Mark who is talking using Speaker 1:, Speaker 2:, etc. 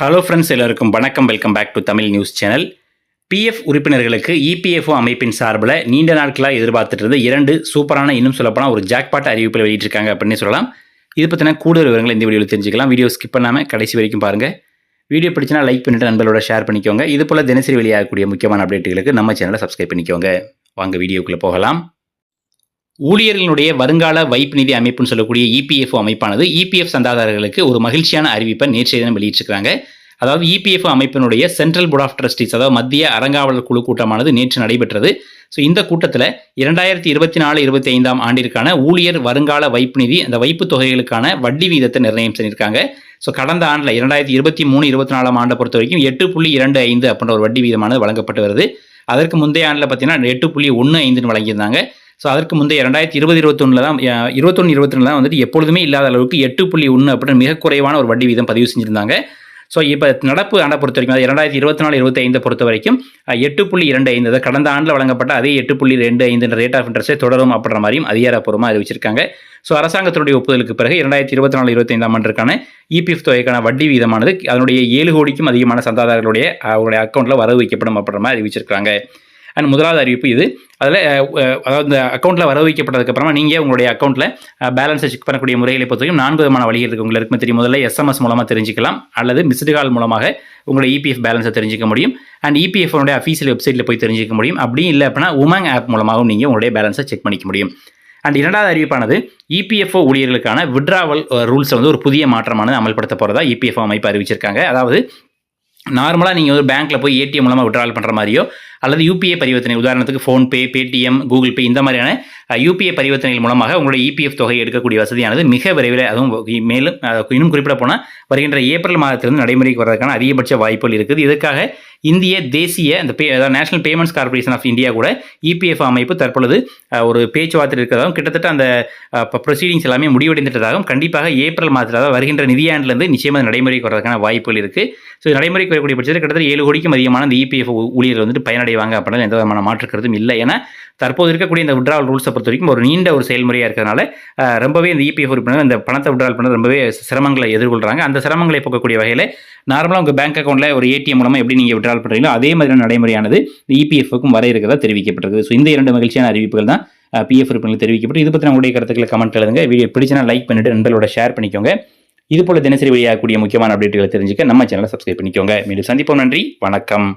Speaker 1: Hello friends எல்லாருக்கும் வணக்கம். Welcome back to Tamil news channel PF உறுப்பினர்களுக்கு இபிஎஃப்ஓ அமைப்பின் சார்பில் நீண்ட நாட்களாக எதிர்பார்த்துட்டு இருந்த இரண்டு சூப்பரான இன்னும் சொல்லப்போனால் ஒரு ஜாக்பாட் அறிவிப்பில் வெளியிட்டிருக்காங்க அப்படின்னு சொல்லலாம். இது பற்றின கூடுதல் விவரங்களை இந்த வீடியோவில் தெரிஞ்சுக்கலாம். வீடியோ ஸ்கிப் பண்ணாமல் கடைசி வரைக்கும் பாருங்கள் வீடியோ பிடிச்சினா லைக் பண்ணிட்டு நண்பர்களோட ஷேர் பண்ணிக்கோங்க. இது போல் தினசரி வெளியாகக்கூடிய முக்கியமான அப்டேட்டுகளுக்கு நம்ம சேனலை சப்ஸ்கிரைப் பண்ணிக்கோங்க. வாங்க வீடியோக்குள்ளே போகலாம். ஊழியர்களுடைய வருங்கால வைப்பு நிதி அமைப்புன்னு சொல்லக்கூடிய இபிஎஃப்ஓ அமைப்பானது இபிஎஃப் சந்தாதாரர்களுக்கு ஒரு மகிழ்ச்சியான அறிவிப்பை நேற்றைய தினம் வெளியிட்டிருக்காங்க அதாவது இபிஎஃப்ஓ அமைப்பினுடைய சென்ட்ரல் போர்ட் ஆஃப் ட்ரஸ்டீஸ் அதாவது மத்திய அறங்காவலர் குழு கூட்டமானது நேற்று நடைபெற்றது. ஸோ இந்த கூட்டத்தில் இரண்டாயிரத்தி இருபத்தி நாலு இருபத்தி ஐந்தாம் ஆண்டிற்கான ஊழியர் வருங்கால வைப்பு நிதி அந்த வைப்பு தொகைகளுக்கான வட்டி வீதத்தை நிர்ணயம் செஞ்சிருக்காங்க ஸோ கடந்த ஆண்டில் இரண்டாயிரத்தி இருபத்தி மூணு இருபத்தி நாலாம் ஆண்டை பொறுத்த வரைக்கும் எட்டு புள்ளி இரண்டு ஐந்து அப்படின்ற ஒரு வட்டி வீதமானது வழங்கப்பட்டு வருது. அதற்கு முந்தைய ஆண்டில் பார்த்தீங்கன்னா எட்டு புள்ளி ஒன்று ஐந்துன்னு வழங்கியிருந்தாங்க. ஸோ அதற்கு முந்தைய ரெண்டாயிரத்தி இருபது இருபத்தொன்னில் தான் இருபத்தொன்று இருபத்தி ரெண்டு தான் வந்துட்டு எப்பொழுதுமே இல்லாத அளவுக்கு எட்டு புள்ளி ஒன்று அப்படின்னு மிக குறைவான ஒரு வட்டி வீதம் பதிவு செஞ்சுருந்தாங்க. ஸோ இப்போ நடப்பு ஆண்டை பொறுத்த வரைக்கும் அதாவது இரண்டாயிரத்தி இருபத்தி நாலு இருபத்தி ஐந்தை பொறுத்த வரைக்கும் எட்டு புள்ளி இரண்டு ஐந்து அதாவது கடந்த ஆண்டில் வழங்கப்பட்ட அதே எட்டு புள்ளி ரெண்டு ஐந்துன்ற ரேட் ஆஃப் இன்ட்ரெஸ்ட்டை தொடரும் அப்படின்ற மாதிரியும் அதிகாரப்பூர்வமாக அறிவிச்சிருக்காங்க. ஸோ அரசாங்கத்தினுடைய ஒப்புதலுக்கு பிறகு இரண்டாயிரத்தி இருபத்தி நாலு இருபத்தி ஐந்தாம் ஆண்டுக்கான இபிஎஃப் தொகைக்கான வட்டி வீதமானது அதனுடைய ஏழு கோடிக்கும் அதிகமான சந்தாதாரர்களுடைய அவருடைய அக்கௌண்ட்டில் வரவு வைக்கப்படும் அப்படின்ற மாதிரி அறிவிச்சிருக்காங்க. அண்ட் முதலாவது அறிவிப்பு இது. அதில் அதாவது இந்த அக்கௌண்ட்டில் வரவு வைக்கப்பட்டதுக்கப்புறமா நீங்கள் உங்களுடைய அக்கௌண்ட்டில் பேலன்ஸை செக் பண்ணக்கூடிய முறைகளை பொறுத்த வரைக்கும் நான்கு விதமான வழிகள் இருக்குது உங்களுக்கு தெரியும் முதல்ல எஸ்எம்எஸ் மூலமாக தெரிஞ்சிக்கலாம் அல்லது மிஸ்டு கால் மூலமாக உங்களுடைய இபிஎஃப் பேலன்ஸை தெரிஞ்சிக்க முடியும். அண்ட் இபிஎஃப்னுடைய அஃபீஷியல் வெப்சைட்டில் போய் தெரிஞ்சிக்க முடியும். அப்படியும் இல்லை அப்படின்னா உமங் ஆப் மூலமாகவும் நீங்கள் உங்களுடைய பேலன்ஸை செக் பண்ணிக்க முடியும். அண்ட் இரண்டாவது அறிவிப்பானது இபிஎஃப்ஓ ஊழியர்களுக்கான விட்ராவல் ரூல்ஸை வந்து ஒரு புதிய மாற்றமானது அமல்படுத்த போகிறதா இபிஎஃப்ஓ அமைப்பு அறிவிச்சிருக்காங்க. அதாவது நார்மலாக நீங்கள் ஒரு பேங்க்கில் போய் ஏடிஎம் மூலமாக விட்ராவல் பண்ணுற மாதிரியோ அல்லது யூபிஐ பரிவர்த்தனை உதாரணத்துக்கு ஃபோன்பே பேடிஎம் கூகுள் பே இந்த மாதிரியான யூபிஐ பரிவர்த்தனைகள் மூலமாக உங்களுடைய இபிஎஃப் தொகை எடுக்கக்கூடிய வசதியானது மிக விரைவில் அதுவும் மேலும் இன்னும் குறிப்பிட போனால் வருகின்ற ஏப்ரல் மாதத்திலிருந்து நடைமுறைக்கு வர்றதுக்கான அதிகபட்ச வாய்ப்புகள் இருக்குது. இதுக்காக இந்திய தேசிய அந்த பே அதாவது national payments corporation of India கூட இபிஎஃப் அமைப்பு தற்பொழுது ஒரு பேச்சுவார்த்தை இருக்கிறதாகவும் கிட்டத்தட்ட அந்த ப்ரொசீடிங்ஸ் எல்லாமே முடிவடைந்துட்டதாகவும் கண்டிப்பாக ஏப்ரல் மாதத்தில் அதாவது வருகின்ற நிதியாண்டிலிருந்து நிச்சயமாக நடைமுறைக்கு வர்றதுக்கான வாய்ப்புகள் இருக்குது ஸோ நடைமுறைக்கு வரக்கூடிய பட்சத்தில் கிட்டத்தட்ட ஏழு கோடிக்கும் அதிகமான இந்த இபிஎஃப் ஊழியர்கள் வந்துட்டு பயனடைவாங்க அப்படின்னா எந்த விதமான மாற்று இல்லை. ஏன்னா தற்போது இருக்கக்கூடிய இந்த விட்ராவல் ரூல்ஸை பொறுத்த வரைக்கும் ஒரு நீண்ட ஒரு செயல்முறையாக இருக்கிறதுனால ரொம்பவே இந்த இபிஎஃப் உறுப்பினர் இந்த பணத்தை விட்ரால் பண்ண ரொம்பவே சிரமங்களை எதிர்கொள்கிறாங்க அந்த சிரமங்களை போக்கக்கூடிய வகையில் நார்மலாக உங்கள் பேங்க் அக்கௌண்ட்டில் ஒரு ஏடிஎம் மூலமாக எப்படி நீங்கள் விட்ரால் பண்ணுறீங்களோ அதே மாதிரியான நடைமுறையானது இந்த இபிஎஃப்க்கும் வர இருக்கிறதா தெரிவிக்கப்பட்டிருக்கு ஸோ இந்த இரண்டு மகிழ்ச்சியான அறிவிப்புகள் தான் பிஎஃப் உறுப்பினர்கள் தெரிவிக்கப்பட்டு இது பற்றி உங்களுடைய கருத்துக்களை கமெண்ட் எழுதுங்க. வீடியோ பிடிச்சினா லைக் பண்ணிட்டு நண்பர்களோட ஷேர் பண்ணிக்கோங்க. இது போல தினசரி வெளியாகக்கூடிய முக்கியமான அப்டேட்டுகளை தெரிஞ்சுக்க நம்ம சேனலை சப்ஸ்கிரைப் பண்ணிக்கோங்க. மீண்டும் சந்திப்போம். நன்றி. வணக்கம்.